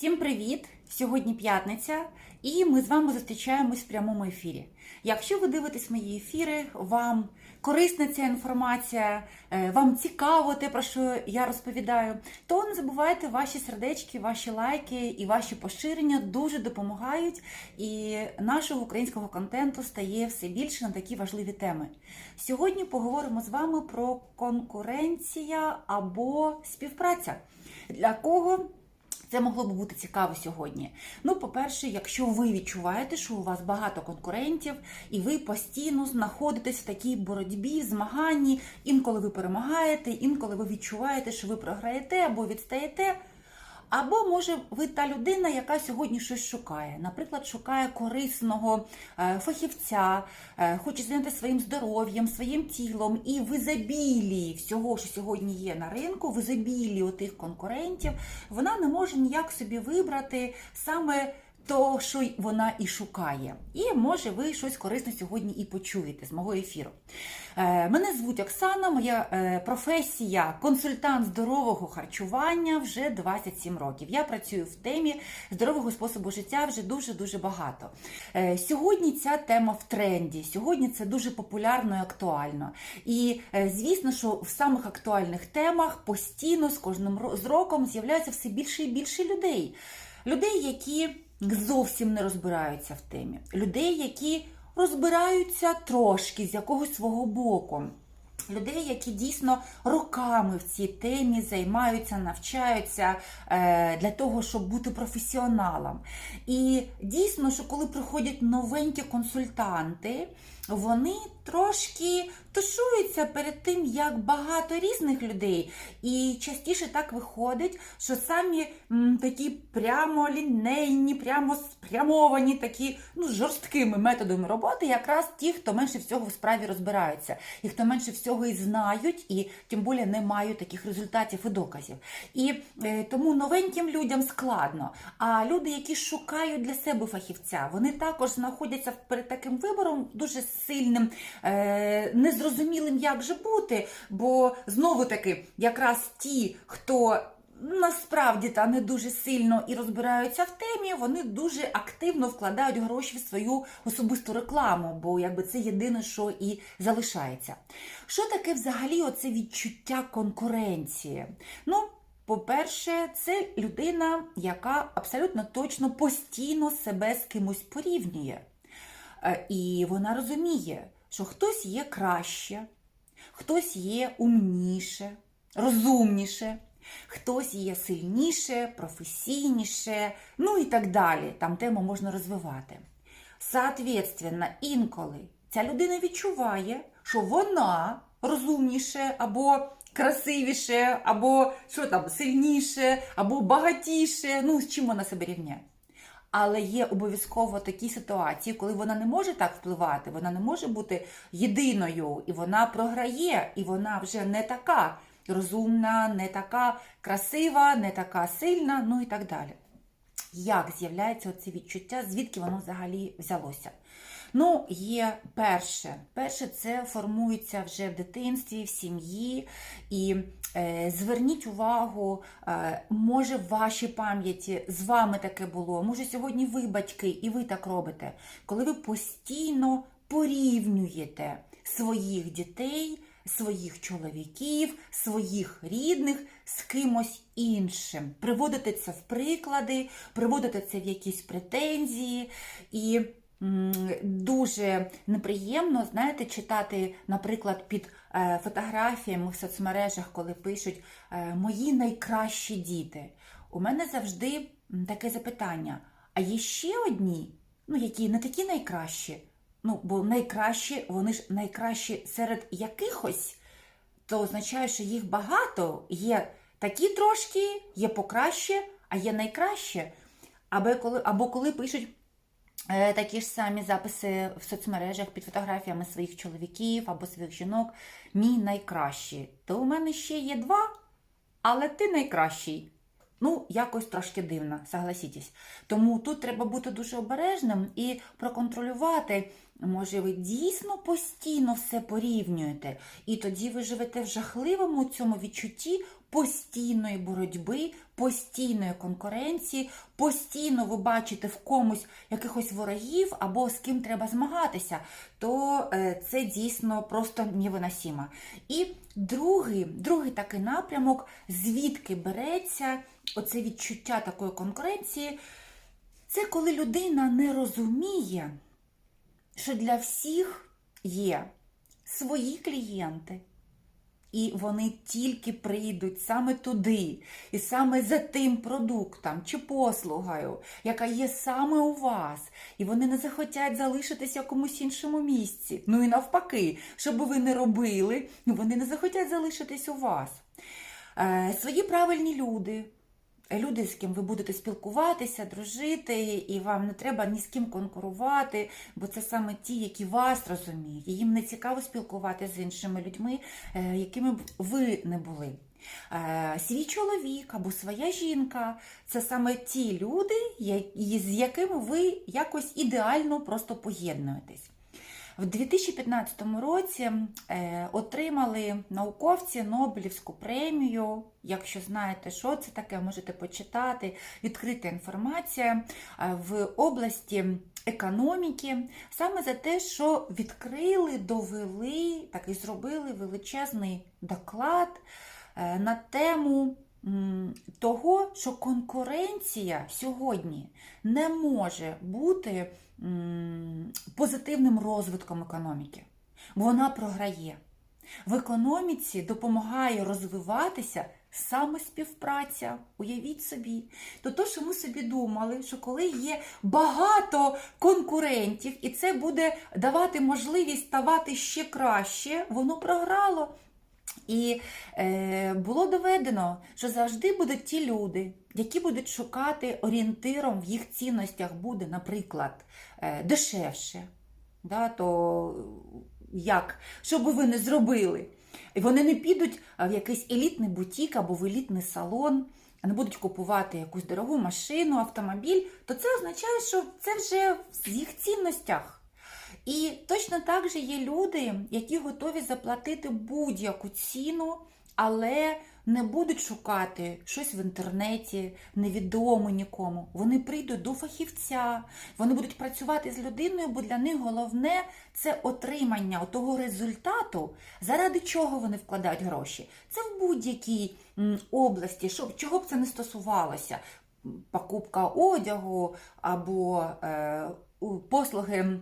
Всім привіт! Сьогодні п'ятниця, і ми з вами зустрічаємось в прямому ефірі. Якщо ви дивитесь мої ефіри, вам корисна ця інформація, е, вам цікаво те, про що я розповідаю, то не забувайте ваші сердечки, ваші лайки і ваші поширення дуже допомагають, і нашого українського контенту стає все більше на такі важливі теми. Сьогодні поговоримо з вами про конкуренція або співпраця. Для кого це могло б бути цікаво сьогодні. Ну, по-перше, якщо ви відчуваєте, що у вас багато конкурентів, і ви постійно знаходитесь в такій боротьбі, змаганні, інколи ви перемагаєте, інколи ви відчуваєте, що ви програєте або відстаєте. Або може ви та людина, яка сьогодні щось шукає. Наприклад, шукає корисного е, фахівця, е, хоче зайнятися своїм здоров'ям, своїм тілом, і в ізобілії всього, що сьогодні є на ринку, в ізобілії отих конкурентів, вона не може ніяк собі вибрати саме. То, що вона і шукає, і може ви щось корисне сьогодні і почуєте з мого ефіру. Е, Мене звуть Оксана, моя е, професія консультант здорового харчування вже 27 років. Я працюю в темі здорового способу життя вже дуже дуже багато. Е, Сьогодні ця тема в тренді. Сьогодні це дуже популярно і актуально. І звісно, що в самих актуальних темах постійно з кожним з роком з'являється все більше і більше людей. Людей, які зовсім не розбираються в темі, людей, які розбираються трошки з якогось свого боку. Людей, які дійсно роками в цій темі займаються, навчаються е, для того, щоб бути професіоналом. І дійсно, що коли приходять новенькі консультанти, вони трошки тушуються перед тим, як багато різних людей. І частіше так виходить, що самі м, такі прямо лінейні, прямо спрямовані, такі ну, жорсткими методами роботи, якраз ті, хто менше всього в справі розбираються, і хто менше всього і знають, і тим більше не мають таких результатів і доказів. І е, тому новеньким людям складно. А люди, які шукають для себе фахівця, вони також знаходяться перед таким вибором дуже сильним, незрозумілим, як же бути. Бо знову таки, якраз ті, хто насправді та не дуже сильно і розбираються в темі, вони дуже активно вкладають гроші в свою особисту рекламу, бо якби це єдине, що і залишається. Що таке взагалі оце відчуття конкуренції? Ну, по-перше, це людина, яка абсолютно точно постійно себе з кимось порівнює. Е, І вона розуміє, що хтось є краще, хтось є умніше, розумніше, хтось є сильніше, професійніше, ну і так далі. Там тему можна розвивати. Соответственно, інколи ця людина відчуває, що вона розумніше або красивіше, або що там, сильніше, або багатіше. Ну, з чим вона себе рівняє. Але є обов'язково такі ситуації, коли вона не може так впливати, вона не може бути єдиною, і вона програє, і вона вже не така розумна, не така красива, не така сильна, ну і так далі. Як з'являється це відчуття, звідки воно взагалі взялося? Ну, є перше. Перше, це формується вже в дитинстві, в сім'ї. І зверніть увагу, е, може в вашій пам'яті з вами таке було, може сьогодні ви батьки, і ви так робите, коли ви постійно порівнюєте своїх дітей, своїх чоловіків, своїх рідних з кимось іншим. Приводите це в приклади, приводите це в якісь претензії. І дуже неприємно, знаєте, читати, наприклад, під е, фотографіями в соцмережах, коли пишуть е, мої найкращі діти. У мене завжди таке запитання: а є ще одні, ну які не такі найкращі? Ну, бо найкращі, вони ж найкращі серед якихось, то означає, що їх багато, є такі трошки, є покраще, а є найкраще. Або коли, або коли пишуть е, такі ж самі записи в соцмережах під фотографіями своїх чоловіків або своїх жінок, мій найкращий, то у мене ще є два, але ти найкращий. Ну, якось трошки дивно, согласітесь. Тому тут треба бути дуже обережним і проконтролювати. Може, ви дійсно постійно все порівнюєте, і тоді ви живете в жахливому цьому відчутті постійної боротьби, постійної конкуренції, постійно ви бачите в комусь якихось ворогів або з ким треба змагатися, то е, це дійсно просто невиносимо. І другий, другий такий напрямок, звідки береться оце відчуття такої конкуренції, це коли людина не розуміє, що для всіх є свої клієнти. І вони тільки прийдуть саме туди, і саме за тим продуктом чи послугою, яка є саме у вас, і вони не захотять залишитися в якомусь іншому місці. Ну і навпаки, що би ви не робили, вони не захотять залишитись у вас. Е, свої правильні люди, люди, з ким ви будете спілкуватися, дружити, і вам не треба ні з ким конкурувати, бо це саме ті, які вас розуміють. І їм не цікаво спілкуватися з іншими людьми, е, якими б ви не були. Е, Свій чоловік або своя жінка це саме ті люди, з якими ви якось ідеально просто поєднуєтесь. В 2015 році е, отримали науковці Нобелівську премію. Якщо знаєте, що це таке, можете почитати. Відкрита інформація е, в області економіки, саме за те, що відкрили, довели, так і зробили величезний доклад е, на тему того, що конкуренція сьогодні не може бути позитивним розвитком економіки, вона програє. В економіці допомагає розвиватися саме співпраця. Уявіть собі. То то, що ми собі думали, що коли є багато конкурентів, і це буде давати можливість ставати ще краще, воно програло. І е, було доведено, що завжди будуть ті люди, які будуть шукати орієнтиром в їх цінностях буде, наприклад, е, дешевше. Да, то як? Що би ви не зробили? І вони не підуть в якийсь елітний бутік або в елітний салон, а не будуть купувати якусь дорогу машину, автомобіль, то це означає, що це вже в їх цінностях. І точно так же є люди, які готові заплатити будь-яку ціну, але не будуть шукати щось в інтернеті, невідомо нікому. Вони прийдуть до фахівця, вони будуть працювати з людиною, бо для них головне це отримання того результату, заради чого вони вкладають гроші. Це в будь-якій області, що, чого б це не стосувалося. Покупка одягу або е, послуги.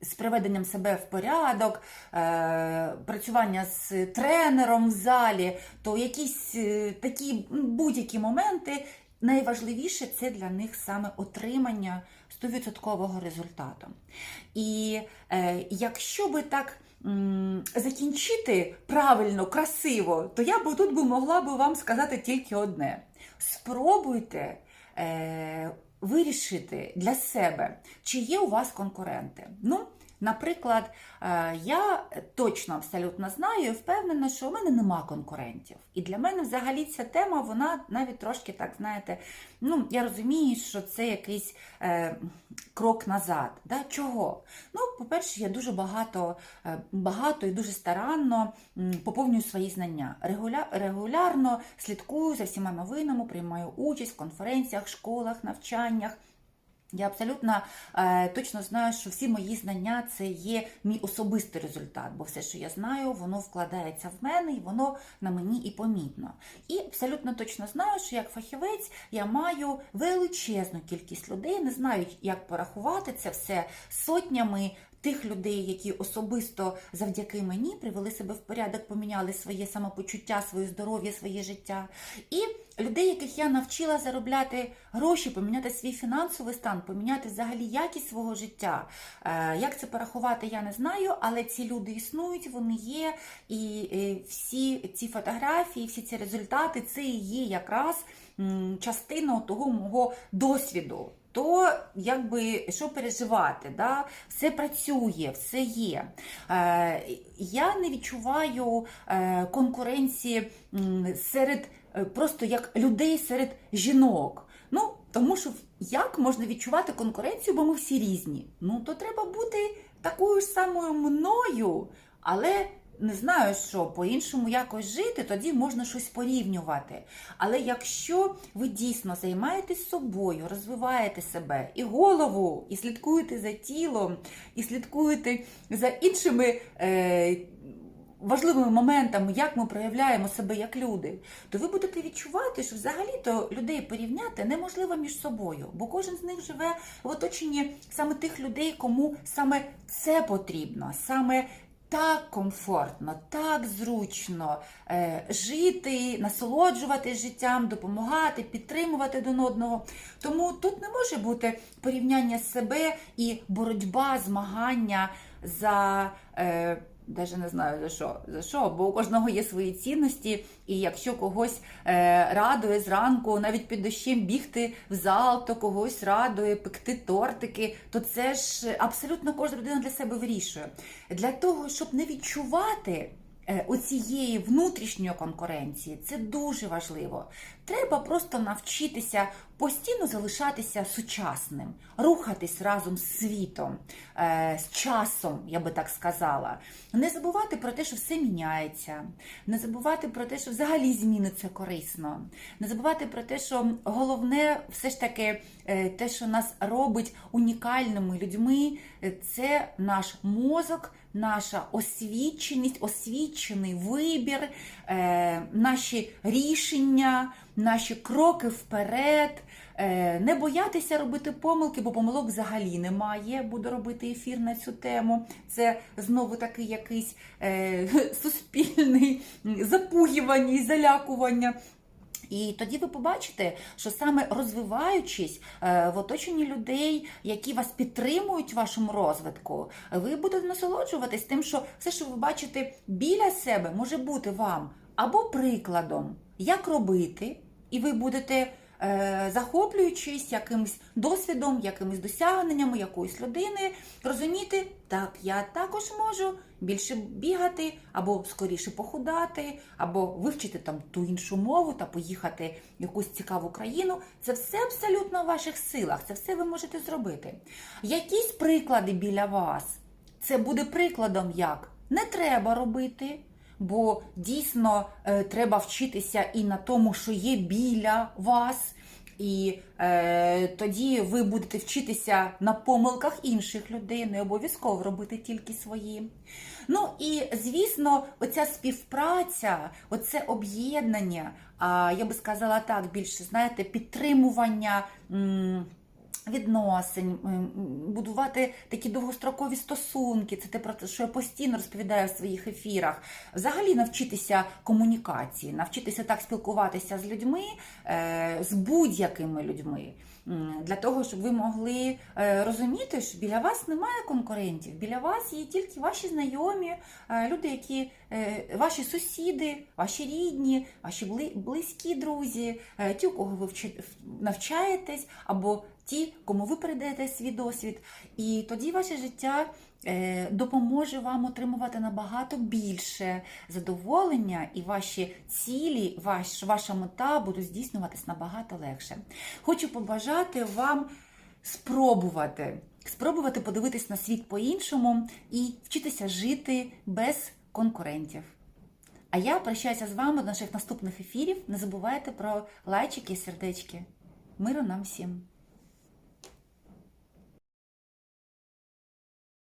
З приведенням себе в порядок, е, працювання з тренером в залі, то якісь е, такі будь-які моменти, найважливіше це для них саме отримання 100% результату. І е, якщо би так м, закінчити правильно, красиво, то я б тут би могла би вам сказати тільки одне: спробуйте. Е, Вирішити для себе, чи є у вас конкуренти. Ну, наприклад, е, я точно абсолютно знаю і впевнена, що у мене нема конкурентів. І для мене взагалі ця тема, вона навіть трошки так, знаєте, ну, я розумію, що це якийсь е, крок назад. Да? Чого? Ну, по-перше, я дуже багато, е, багато і дуже старанно поповнюю свої знання. Регуля, регулярно слідкую за всіма новинами, приймаю участь в конференціях, школах, навчаннях. Я абсолютно е, точно знаю, що всі мої знання це є мій особистий результат, бо все, що я знаю, воно вкладається в мене і воно на мені і помітно. І абсолютно точно знаю, що як фахівець я маю величезну кількість людей, не знаю, як порахувати це все сотнями. Тих людей, які особисто завдяки мені привели себе в порядок, поміняли своє самопочуття, своє здоров'я, своє життя. І людей, яких я навчила заробляти гроші, поміняти свій фінансовий стан, поміняти взагалі якість свого життя. Е, Як це порахувати, я не знаю, але ці люди існують, вони є. І е, всі ці фотографії, всі ці результати, це і є якраз частина того мого досвіду. То якби що переживати, да? все працює, все є. Е, я не відчуваю е, конкуренції серед е, просто як людей серед жінок. Ну, тому що як можна відчувати конкуренцію, бо ми всі різні. Ну, то треба бути такою ж самою мною, але не знаю, що по-іншому якось жити, тоді можна щось порівнювати. Але якщо ви дійсно займаєтесь собою, розвиваєте себе і голову, і слідкуєте за тілом, і слідкуєте за іншими. Е, Важливими моментами, як ми проявляємо себе як люди, то ви будете відчувати, що взагалі-то людей порівняти неможливо між собою, бо кожен з них живе в оточенні саме тих людей, кому саме це потрібно, саме так комфортно, так зручно е, жити, насолоджуватись життям, допомагати, підтримувати один одного. Тому тут не може бути порівняння себе і боротьба, змагання за. Е, Даже не знаю за що, за що, бо у кожного є свої цінності, і якщо когось е, радує зранку, навіть під дощем бігти в зал, то когось радує пекти тортики, то це ж абсолютно кожна людина для себе вирішує. Для того, щоб не відчувати оцієї внутрішньої конкуренції, це дуже важливо. Треба просто навчитися постійно залишатися сучасним, рухатись разом з світом, е, з часом, я би так сказала. Не забувати про те, що все міняється, не забувати про те, що взагалі зміни це корисно, не забувати про те, що головне все ж таки е, те, що нас робить унікальними людьми, е, це наш мозок. Наша освіченість, освічений вибір, е, наші рішення, наші кроки вперед, е, не боятися робити помилки, бо помилок взагалі немає. Буду робити ефір на цю тему. Це знову такий якийсь е, суспільний запугівання і залякування. І тоді ви побачите, що саме розвиваючись е, в оточенні людей, які вас підтримують в вашому розвитку, ви будете насолоджуватись тим, що все, що ви бачите біля себе, може бути вам або прикладом, як робити, і ви будете. Е, Захоплюючись якимось досвідом, якимись досягненнями якоїсь людини, розуміти, так, я також можу більше бігати, або скоріше похудати, або вивчити там ту іншу мову та поїхати в якусь цікаву країну. Це все абсолютно в ваших силах, це все ви можете зробити. Якісь приклади біля вас, це буде прикладом, як не треба робити. Бо дійсно е, треба вчитися і на тому, що є біля вас, і е, тоді ви будете вчитися на помилках інших людей, не обов'язково робити тільки свої. Ну і звісно, оця співпраця, оце об'єднання, а я би сказала так, більше знаєте, підтримування. м, Відносин, будувати такі довгострокові стосунки, це те про те, що я постійно розповідаю в своїх ефірах. Взагалі навчитися комунікації, навчитися так спілкуватися з людьми, е, з будь-якими людьми. Для того, щоб ви могли е, розуміти, що біля вас немає конкурентів, біля вас є тільки ваші знайомі, е, люди, які ваші сусіди, ваші рідні, ваші близькі друзі, е, ті, у кого ви навчаєтесь, або ті, кому ви передаєте свій досвід. І тоді ваше життя е, допоможе вам отримувати набагато більше задоволення, і ваші цілі, ваш, ваша мета будуть здійснюватись набагато легше. Хочу побажати вам спробувати. Спробувати подивитись на світ по-іншому і вчитися жити без конкурентів. А я прощаюся з вами до наших наступних ефірів. Не забувайте про лайчики і сердечки. Миру нам всім!